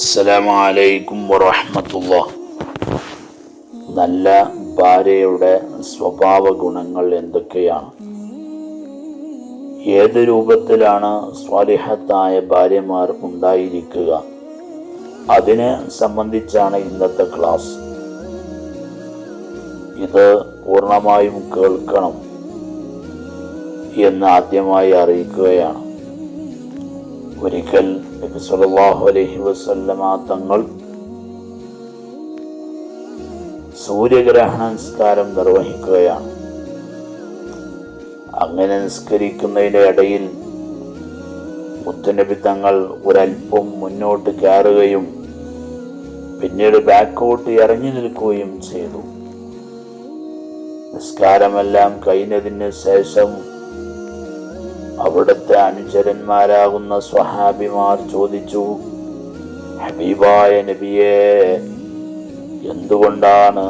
അസ്സലാമലൈക്കും വറഹമത്തുള്ള നല്ല ഭാര്യയുടെ സ്വഭാവ ഗുണങ്ങൾ എന്തൊക്കെയാണ്? ഏത് രൂപത്തിലാണ് സ്വാലിഹത്തായ ഭാര്യമാർ ഉണ്ടായിരിക്കുക? അതിനെ സംബന്ധിച്ചാണ് ഇന്നത്തെ ക്ലാസ്. ഇത് പൂർണമായും കേൾക്കണം എന്ന് ആദ്യമായി അറിയിക്കുകയാണ്. ഒരിക്കൽ നബി സല്ലല്ലാഹു അലൈഹി വസല്ലമ തങ്ങൾ സൂര്യഗ്രഹണ നിസ്കാരം നിർവഹിക്കുകയാണ്. അങ്ങനെ നിസ്കരിക്കുന്നതിന്റെ ഇടയിൽ മുത്തുനബി തങ്ങൾ ഒരല്പം മുന്നോട്ട് കയറുകയും പിന്നീട് ബാക്കോട്ട് ഇറങ്ങി നിൽക്കുകയും ചെയ്തു. നിസ്കാരമെല്ലാം കഴിഞ്ഞതിന് ശേഷം അവിടുത്തെ അനുചരന്മാരാകുന്ന സ്വഹാബിമാർ ചോദിച്ചു ഹബീബായ നബിയെ എന്തുകൊണ്ടാണ്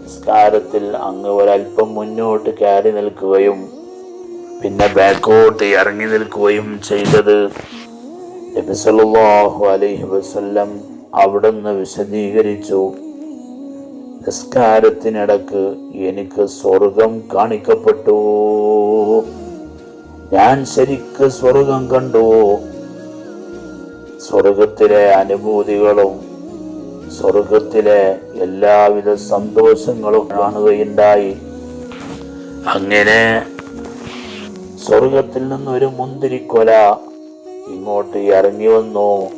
നിസ്കാരത്തിൽ അങ്ങ് ഒരല്പം മുന്നോട്ട് കയറി നിൽക്കുകയും പിന്നെ ബാക്കോട്ട് ഇറങ്ങി നിൽക്കുകയും ചെയ്തത്? നബി അലൈഹി വസ്ല്ലം അവിടുന്ന് വിശദീകരിച്ചു നിസ്കാരത്തിനിടക്ക് എനിക്ക് സ്വർഗം കാണിക്കപ്പെട്ടു. ഞാൻ ശരിക്ക് സ്വർഗം കണ്ടു. സ്വർഗത്തിലെ അനുഭൂതികളും സ്വർഗത്തിലെ എല്ലാവിധ സന്തോഷങ്ങളും കാണുകയുണ്ടായി. അങ്ങനെ സ്വർഗത്തിൽ നിന്നൊരു മുന്തിരിക്കൊല ഇങ്ങോട്ട് ഇറങ്ങി വന്നു.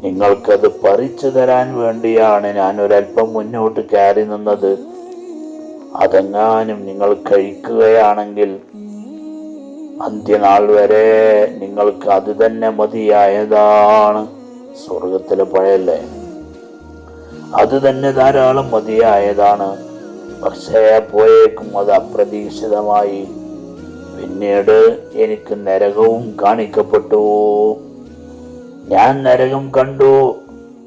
നിങ്ങൾക്കത് പറിച്ചു തരാൻ വേണ്ടിയാണ് ഞാൻ ഒരല്പം മുന്നോട്ട് കയറി നിന്നത്. അതെങ്ങാനും നിങ്ങൾ കഴിക്കുകയാണെങ്കിൽ അന്ത്യനാൾ വരെ നിങ്ങൾക്ക് അത് തന്നെ മതിയായതാണ്. സ്വർഗത്തിലെ പഴയല്ലേ? അത് തന്നെ ധാരാളം മതിയായതാണ്. പക്ഷേ പോയേക്കും അത് അപ്രതീക്ഷിതമായി. പിന്നീട് എനിക്ക് നരകവും കാണിക്കപ്പെട്ടു. ഞാൻ നരകം കണ്ടു.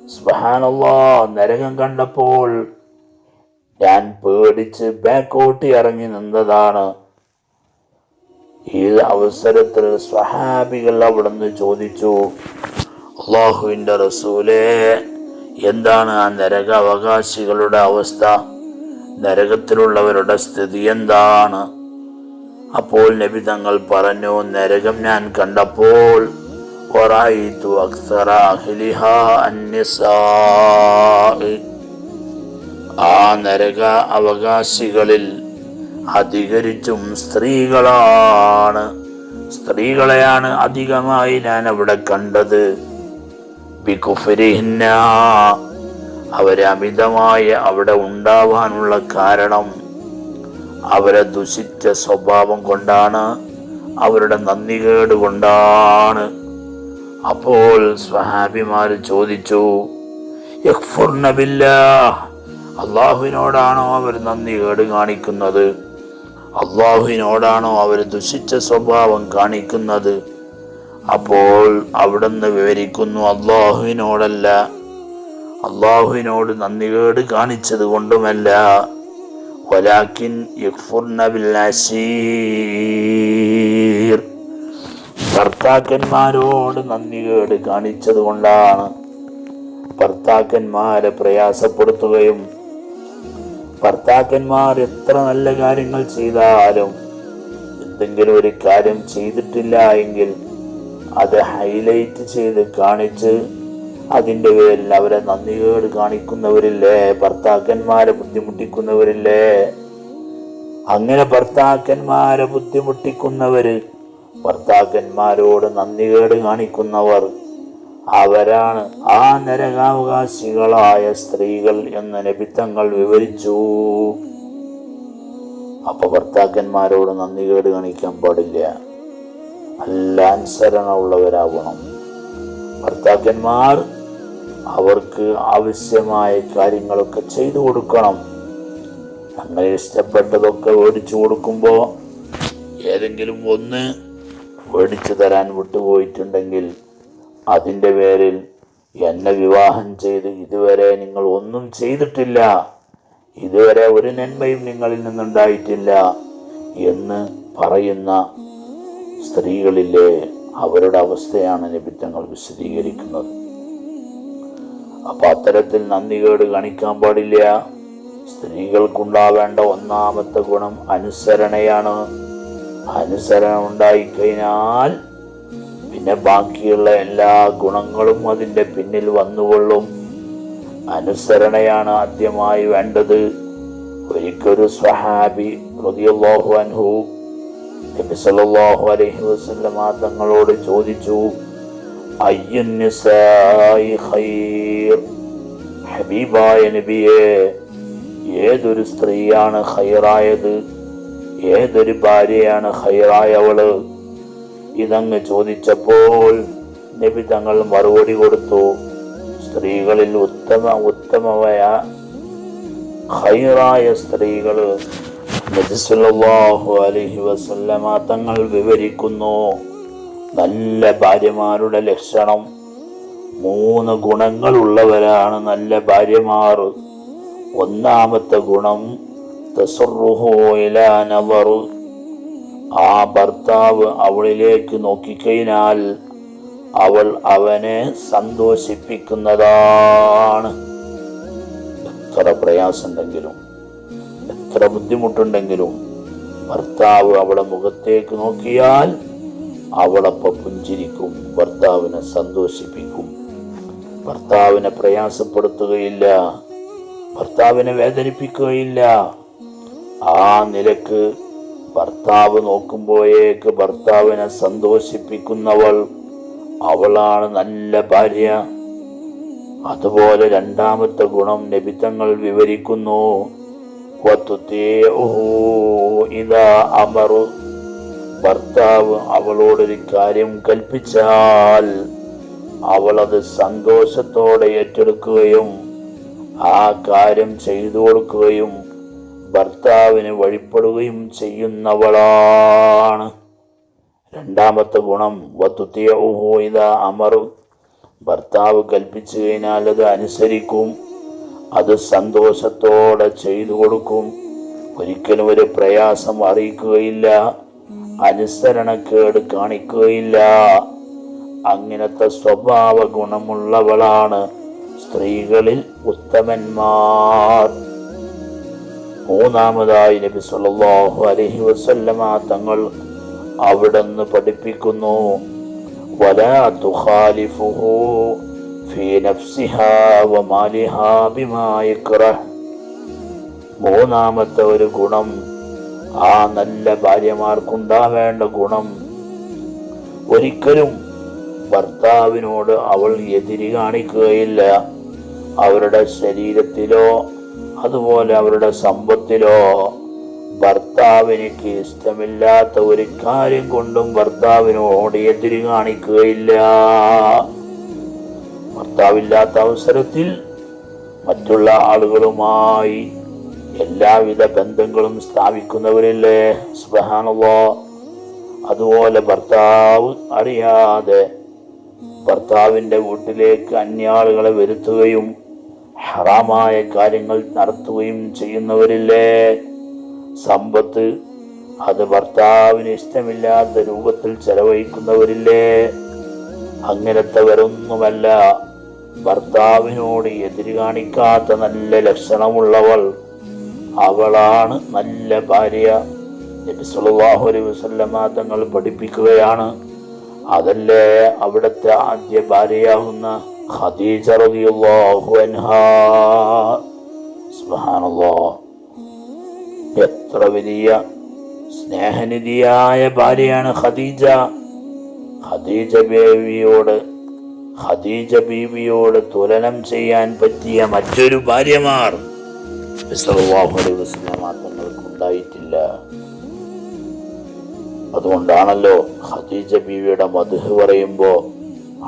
സ്വഹാനുള്ള നരകം കണ്ടപ്പോൾ ഞാൻ പേടിച്ച് ബാക്കോട്ട് ഇറങ്ങി നിന്നതാണ്. ഈ അവസരത്തിൽ സ്വഹാബികൾ അവിടുന്ന് ചോദിച്ചു അള്ളാഹുവിന്റെ റസൂലേ എന്താണ് ആ നരക അവകാശികളുടെ അവസ്ഥ? നരകത്തിലുള്ളവരുടെ സ്ഥിതി എന്താണ്? അപ്പോൾ നബി തങ്ങൾ പറഞ്ഞു നരകം ഞാൻ കണ്ടപ്പോൾ ആ നരക അവകാശികളിൽ അധികരിച്ചും സ്ത്രീകളാണ്. സ്ത്രീകളെയാണ് അധികമായി ഞാൻ അവിടെ കണ്ടത് അവരെ അമിതമായ അവിടെ ഉണ്ടാവാനുള്ള കാരണം അവരെ ദുഷിച്ച സ്വഭാവം കൊണ്ടാണ് അവരുടെ നന്ദികേട് കൊണ്ടാണ്. അപ്പോൾ സ്വഹാബിമാർ ചോദിച്ചു അള്ളാഹുവിനോടാണോ അവർ നന്ദി കേട് കാണിക്കുന്നത്? അള്ളാഹുവിനോടാണോ അവർ ദുഷിച്ച സ്വഭാവം കാണിക്കുന്നത്? അപ്പോൾ അവിടുന്ന് വിവരിക്കുന്നു അള്ളാഹുവിനോടല്ല. അള്ളാഹുവിനോട് നന്ദികേട് കാണിച്ചത് കൊണ്ടുമല്ല. വലാക്കിൻ ഭർത്താക്കന്മാരോട് നന്ദികേട് കാണിച്ചത് കൊണ്ടാണ്. ഭർത്താക്കന്മാരെ പ്രയാസപ്പെടുത്തുകയും ഭർത്താക്കന്മാർ എത്ര നല്ല കാര്യങ്ങൾ ചെയ്താലും എന്തെങ്കിലും ഒരു കാര്യം ചെയ്തിട്ടില്ല എങ്കിൽ അത് ഹൈലൈറ്റ് ചെയ്ത് കാണിച്ച് അതിന്റെ പേരിൽ അവരെ നന്ദികേട് കാണിക്കുന്നവരില്ലേ? ഭർത്താക്കന്മാരെ ബുദ്ധിമുട്ടിക്കുന്നവരില്ലേ? അങ്ങനെ ഭർത്താക്കന്മാരെ ബുദ്ധിമുട്ടിക്കുന്നവര് ഭർത്താക്കന്മാരോട് നന്ദികേട് കാണിക്കുന്നവർ അവരാണ് ആ നരകാവകാശികളായ സ്ത്രീകൾ എന്ന് നബിത്തങ്ങൾ വിവരിച്ചു. അപ്പൊ ഭർത്താക്കന്മാരോട് നന്ദി കേട് കാണിക്കാൻ പാടില്ല. നല്ല അനുസരണ ഉള്ളവരാവണം ഭർത്താക്കന്മാർ അവർക്ക് ആവശ്യമായ കാര്യങ്ങളൊക്കെ ചെയ്തു കൊടുക്കണം. അങ്ങനെ ഇഷ്ടപ്പെട്ടതൊക്കെ മേടിച്ചു കൊടുക്കുമ്പോൾ ഏതെങ്കിലും ഒന്ന് മേടിച്ചു തരാൻ വിട്ടുപോയിട്ടുണ്ടെങ്കിൽ അതിന്റെ പേരിൽ എന്നെ വിവാഹം ചെയ്ത് ഇതുവരെ നിങ്ങൾ ഒന്നും ചെയ്തിട്ടില്ല. ഇതുവരെ ഒരു നന്മയും നിങ്ങളിൽ നിന്നുണ്ടായിട്ടില്ല എന്ന് പറയുന്ന സ്ത്രീകളിലെ അവരുടെ അവസ്ഥയാണ് നിബിത്തങ്ങൾ വിശദീകരിക്കുന്നത്. അപ്പൊ അത്തരത്തിൽ നന്ദികേട് കാണിക്കാൻ പാടില്ല. സ്ത്രീകൾക്കുണ്ടാവേണ്ട ഒന്നാമത്തെ ഗുണം അനുസരണയാണ്. അനുസരണം ഉണ്ടായിക്കഴിഞ്ഞാൽ പിന്നെ ബാക്കിയുള്ള എല്ലാ ഗുണങ്ങളും അതിന്റെ പിന്നിൽ വന്നുകൊള്ളും. അനുസരണയാണ് ആദ്യമായി വേണ്ടത്. ഒരിക്കലൊരു സ്വഹാബി റളിയല്ലാഹു അൻഹു നബി സല്ലല്ലാഹു അലൈഹി വസല്ലമ തങ്ങളോട് ചോദിച്ചു ഖൈർ? ഹബീബായ നബിയെ ഏതൊരു സ്ത്രീയാണ് ഖൈറായത്? ഏതൊരു ഭാര്യയാണ് ഖൈറായവൾ? ഇതങ്ങ് ചോദിച്ചപ്പോൾ നബി തങ്ങൾ മറുപടി കൊടുത്തു സ്ത്രീകളിൽ ഉത്തമ ഉത്തമമായ ഹൈറായ സ്ത്രീകൾ അലൈഹി വസല്ലമ തങ്ങൾ വിവരിക്കുന്നു. നല്ല ഭാര്യമാരുടെ ലക്ഷണം മൂന്ന് ഗുണങ്ങളുള്ളവരാണ് നല്ല ഭാര്യമാർ. ഒന്നാമത്തെ ഗുണം തസറുഹു ഇലാ നവറു ആ ഭർത്താവ് അവളിലേക്ക് നോക്കിക്കഴിഞ്ഞാൽ അവൾ അവനെ സന്തോഷിപ്പിക്കുന്നതാണ്. എത്ര പ്രയാസമുണ്ടെങ്കിലും എത്ര ബുദ്ധിമുട്ടുണ്ടെങ്കിലും ഭർത്താവ് അവളെ മുഖത്തേക്ക് നോക്കിയാൽ അവളപ്പ പുഞ്ചിരിക്കും ഭർത്താവിനെ സന്തോഷിപ്പിക്കും. ഭർത്താവിനെ പ്രയാസപ്പെടുത്തുകയില്ല ഭർത്താവിനെ വേദനിപ്പിക്കുകയില്ല. ആ നിലയ്ക്ക് ഭർത്താവ് നോക്കുമ്പോഴേക്ക് ഭർത്താവിനെ സന്തോഷിപ്പിക്കുന്നവൾ അവളാണ് നല്ല ഭാര്യ. അതുപോലെ രണ്ടാമത്തെ ഗുണം നബിത്തങ്ങൾ വിവരിക്കുന്നു. ഇതാ അമറു. ഭർത്താവ് അവളോടൊരു കാര്യം കൽപ്പിച്ചാൽ അത് സന്തോഷത്തോടെ ഏറ്റെടുക്കുകയും ആ കാര്യം ചെയ്തു കൊടുക്കുകയും ഭർത്താവിന് വഴിപ്പെടുകയും ചെയ്യുന്നവളാണ്. രണ്ടാമത്തെ ഗുണം വത്തുത്തിയ ഊഹോയിത അമറു. ഭർത്താവ് കൽപ്പിച്ചു കഴിഞ്ഞാൽ അത് അനുസരിക്കും അത് സന്തോഷത്തോടെ ചെയ്തു കൊടുക്കും. ഒരിക്കലും ഒരു പ്രയാസം അറിയിക്കുകയില്ല അനുസരണക്കേട് കാണിക്കുകയില്ല. അങ്ങനത്തെ സ്വഭാവ ഗുണമുള്ളവളാണ് സ്ത്രീകളിൽ ഉത്തമന്മാർ. മൂന്നാമതായി നബി സല്ലല്ലാഹു അലൈഹി വസല്ലമ തങ്ങൾ അവിടുന്ന് പഠിപ്പിക്കുന്നു. മൂന്നാമത്തെ ഒരു ഗുണം ആ നല്ല ഭാര്യമാർക്കുണ്ടാവേണ്ട ഗുണം. ഒരിക്കലും ഭർത്താവിനോട് അവൾ എതിരി കാണിക്കുകയില്ല. അവരുടെ ശരീരത്തിലോ അതുപോലെ അവരുടെ സമ്പത്തിലോ ഭർത്താവിനിക്ക് ഇഷ്ടമില്ലാത്ത ഒരു കാര്യം കൊണ്ടും ഭർത്താവിനോട് എതിരി കാണിക്കുകയില്ല. ഭർത്താവില്ലാത്ത അവസരത്തിൽ മറ്റുള്ള ആളുകളുമായി എല്ലാവിധ ബന്ധങ്ങളും സ്ഥാപിക്കുന്നവരില്ലേ? സുബഹാനല്ലോ. അതുപോലെ ഭർത്താവ് അറിയാതെ ഭർത്താവിന്റെ വീട്ടിലേക്ക് അന്യാളുകളെ വരുത്തുകയും ഹറാമായ കാര്യങ്ങൾ നടത്തുകയും ചെയ്യുന്നവരില്ലേ? സമ്പത്ത് അത് ഭർത്താവിന് ഇഷ്ടമില്ലാത്ത രൂപത്തിൽ ചെലവഴിക്കുന്നവരില്ലേ? അങ്ങനത്തെവരൊന്നുമല്ല ഭർത്താവിനോട് എതിര് കാണിക്കാത്ത നല്ല ലക്ഷണമുള്ളവൾ അവളാണ് നല്ല ഭാര്യ. നബി സല്ലല്ലാഹു അലൈഹി വസല്ലമ തങ്ങൾ പഠിപ്പിക്കുകയാണ്. അതല്ലേ അവിടുത്തെ ആദ്യ ഭാര്യയാകുന്ന ഖദീജ റളിയല്ലാഹു അൻഹാ. സുബ്ഹാനല്ലാഹ് എത്ര വലിയ സ്നേഹനിധിയായ ഭാര്യയാണ് ഖദീജ. ഖദീജ ബേബിയോട് ഖദീജ ബീവിയോട് തുലനം ചെയ്യാൻ പറ്റിയ മറ്റൊരു ഭാര്യമാർ ഉണ്ടായിട്ടില്ല അതുകൊണ്ടാണല്ലോ ഖദീജ ബീവിയുടെ മധു പറയുമ്പോൾ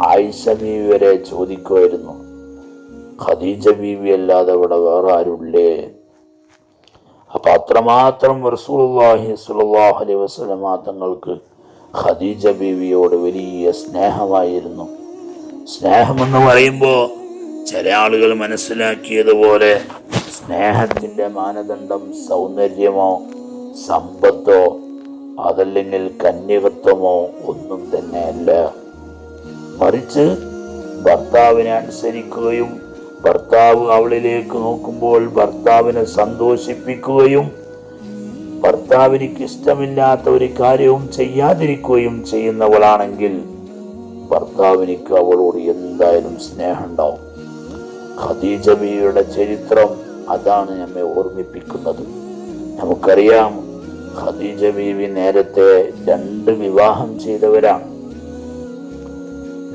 ആയിഷ ബീവി വരെ ചോദിക്കുമായിരുന്നു. ഖദീജ ബീവി അല്ലാതെ ഇവിടെ വേറെ ആരുള്ളേ അപ്പം അത്രമാത്രം റസൂലുള്ളാഹി സ്വല്ലല്ലാഹു അലൈഹി വസല്ലമ തങ്ങൾക്ക് ഖദീജ ബീവിയോട് വലിയ സ്നേഹമായിരുന്നു. സ്നേഹമെന്ന് പറയുമ്പോൾ ചില ആളുകൾ മനസ്സിലാക്കിയതുപോലെ സ്നേഹത്തിന്റെ മാനദണ്ഡം സൗന്ദര്യമോ സമ്പത്തോ അതല്ലെങ്കിൽ കന്യകത്വമോ ഒന്നും തന്നെയല്ല. മറിച്ച് ഭർത്താവിനെ അനുസരിക്കുകയും ഭർത്താവ് അവളിലേക്ക് നോക്കുമ്പോൾ ഭർത്താവിനെ സന്തോഷിപ്പിക്കുകയും ഭർത്താവിനിക്ക് ഇഷ്ടമില്ലാത്ത ഒരു കാര്യവും ചെയ്യാതിരിക്കുകയും ചെയ്യുന്നവളാണെങ്കിൽ ഭർത്താവിനിക്ക് അവളോട് എന്തായാലും സ്നേഹമുണ്ടാവും. ഖദീജബിയുടെ ചരിത്രം അതാണ് നമ്മെ ഓർമ്മിപ്പിക്കുന്നത്. നമുക്കറിയാം ഖദീജ ബീവി നേരത്തെ രണ്ട് വിവാഹം ചെയ്തവരാണ്.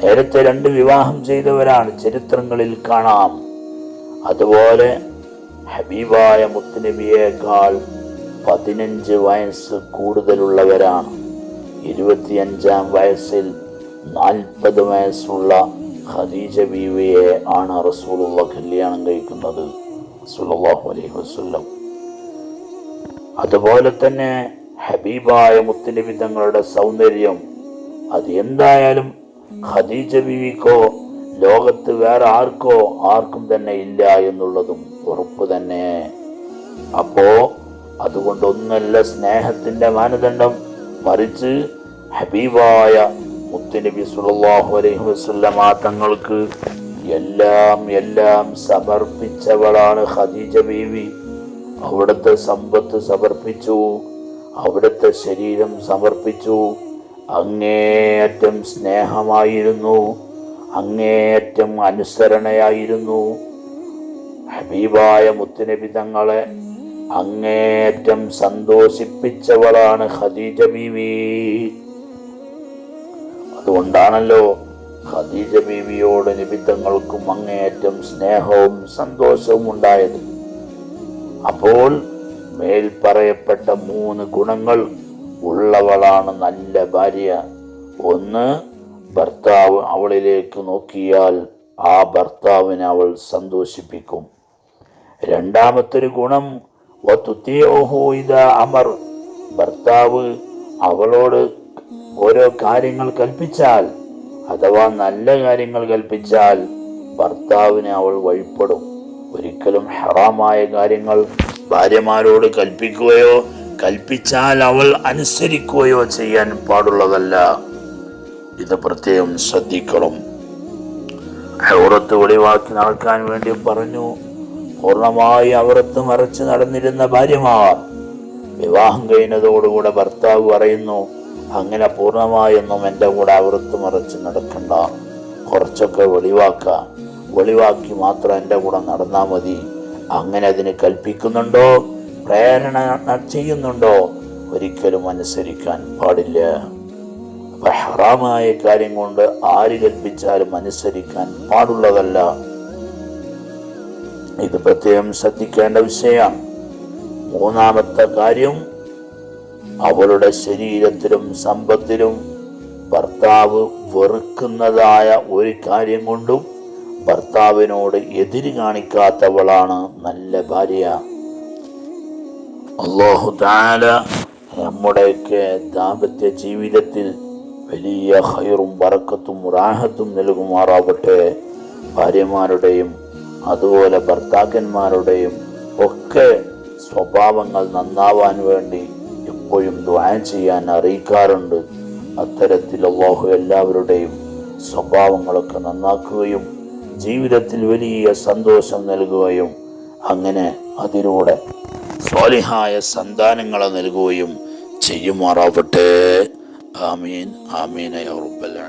നേരത്തെ രണ്ട് വിവാഹം ചെയ്തവരാണ് ചരിത്രങ്ങളിൽ കാണാം. അതുപോലെ ഹബീബായ മുത്തുനബിയേക്കാൾ പതിനഞ്ച് വയസ്സ് കൂടുതലുള്ളവരാണ്. ഇരുപത്തിയഞ്ചാം വയസ്സിൽ നാൽപ്പത് വയസ്സുള്ള ഖദീജ ബീവിയെ ആണ് റസൂലുള്ള കല്യാണം കഴിക്കുന്നത്. സല്ലല്ലാഹു അലൈഹി അതുപോലെ തന്നെ ഹബീബായ മുത്തുനബി തങ്ങളുടെ സൗന്ദര്യം അത് എന്തായാലും ഖദീജ ബിവിക്കോ ലോകത്ത് വേറെ ആർക്കോ ആർക്കും തന്നെ ഇല്ല എന്നുള്ളതും ഉറപ്പ് തന്നെ. അപ്പോ അതുകൊണ്ടൊന്നല്ല സ്നേഹത്തിന്റെ മാനദണ്ഡം. മറിച്ച് ഹബീബായ മുത്തുനബി സുല്ലല്ലാഹു അലൈഹി വസല്ലമ തങ്ങൾക്ക് എല്ലാം എല്ലാം സമർപ്പിച്ചവളാണ് ഖദീജ ബീവി. അവിടുത്തെ സമ്പത്ത് സമർപ്പിച്ചു അവിടുത്തെ ശരീരം സമർപ്പിച്ചു അങ്ങേയറ്റം സ്നേഹമായിരുന്നു അങ്ങേയറ്റം അനുസരണയായിരുന്നു. ഹബീബായ മുത്തുനബി തങ്ങളെ അങ്ങേയറ്റം സന്തോഷിപ്പിച്ചവളാണ് ഖദീജ ബീവി. അതുകൊണ്ടാണല്ലോ ഖദീജ ബീവിയോട് നിബിത്തങ്ങൾക്കും അങ്ങേയറ്റം സ്നേഹവും സന്തോഷവും ഉണ്ടായത്. അപ്പോൾ മേൽ പറയപ്പെട്ട മൂന്ന് ഗുണങ്ങൾ ഉള്ളവളാണ് നല്ല ഭാര്യ. ഒന്ന് ഭർത്താവ് അവളിലേക്ക് നോക്കിയാൽ ആ ഭർത്താവിനെ അവൾ സന്തോഷിപ്പിക്കും. രണ്ടാമത്തൊരു ഗുണം അമർ. ഭർത്താവ് അവളോട് ഓരോ കാര്യങ്ങൾ കൽപ്പിച്ചാൽ അഥവാ നല്ല കാര്യങ്ങൾ കൽപ്പിച്ചാൽ ഭർത്താവിനെ അവൾ വഴിപ്പെടും. ഒരിക്കലും ഹറാമായ കാര്യങ്ങൾ ഭാര്യമാരോട് കൽപ്പിക്കുകയോ കൽപ്പിച്ചാൽ അവൾ അനുസരിക്കുകയോ ചെയ്യാൻ പാടുള്ളതല്ല. ഇത് പ്രത്യേകം ശ്രദ്ധിക്കണം. ഔറത്ത് ഒളിവാക്കി നടക്കാൻ വേണ്ടി പറഞ്ഞു. പൂർണമായി അവറത്ത് മറച്ച് നടന്നിരുന്ന ഭാര്യമാർ വിവാഹം കഴിഞ്ഞതോടുകൂടെ ഭർത്താവ് പറയുന്നു അങ്ങനെ പൂർണമായൊന്നും എന്റെ കൂടെ അവറത്ത് മറച്ച് നടക്കണ്ട. കുറച്ചൊക്കെ വെളിവാക്ക. വെളിവാക്കി മാത്രം എന്റെ കൂടെ നടന്നാൽ മതി. അങ്ങനെ അതിന് കൽപ്പിക്കുന്നുണ്ടോ? പ്രേരണ ചെയ്യുന്നുണ്ടോ? ഒരിക്കലും അനുസരിക്കാൻ പാടില്ല. അപ്പൊ ഹറാമായ കാര്യം കൊണ്ട് ആര് കൽപ്പിച്ചാലും അനുസരിക്കാൻ പാടുള്ളതല്ല. ഇത് പ്രത്യേകം ശ്രദ്ധിക്കേണ്ട വിഷയമാണ് മൂന്നാമത്തെ കാര്യം അവളുടെ ശരീരത്തിലും സമ്പത്തിലും ഭർത്താവ് വെറുക്കുന്നതായ ഒരു കാര്യം കൊണ്ടും ഭർത്താവിനോട് എതിര് കാണിക്കാത്തവളാണ് നല്ല ഭാര്യ. അള്ളാഹു താല നമ്മുടെയൊക്കെ ദാമ്പത്യ ജീവിതത്തിൽ വലിയ ഹൈറും വറക്കത്തും റാഹത്തും നൽകുമാറാവട്ടെ. ഭാര്യമാരുടെയും അതുപോലെ ഭർത്താക്കന്മാരുടെയും ഒക്കെ സ്വഭാവങ്ങൾ നന്നാവാൻ വേണ്ടി എപ്പോഴും ദ്വാൻ ചെയ്യാൻ അറിയിക്കാറുണ്ട്. അത്തരത്തിൽ അള്ളാഹു എല്ലാവരുടെയും സ്വഭാവങ്ങളൊക്കെ നന്നാക്കുകയും ജീവിതത്തിൽ വലിയ സന്തോഷം നൽകുകയും അങ്ങനെ അതിലൂടെ സ്വാലിഹായ സന്താനങ്ങളെ നൽകുകയും ചെയ്യുമാറാവട്ടെ. ആമീൻ. റബ്ബൽ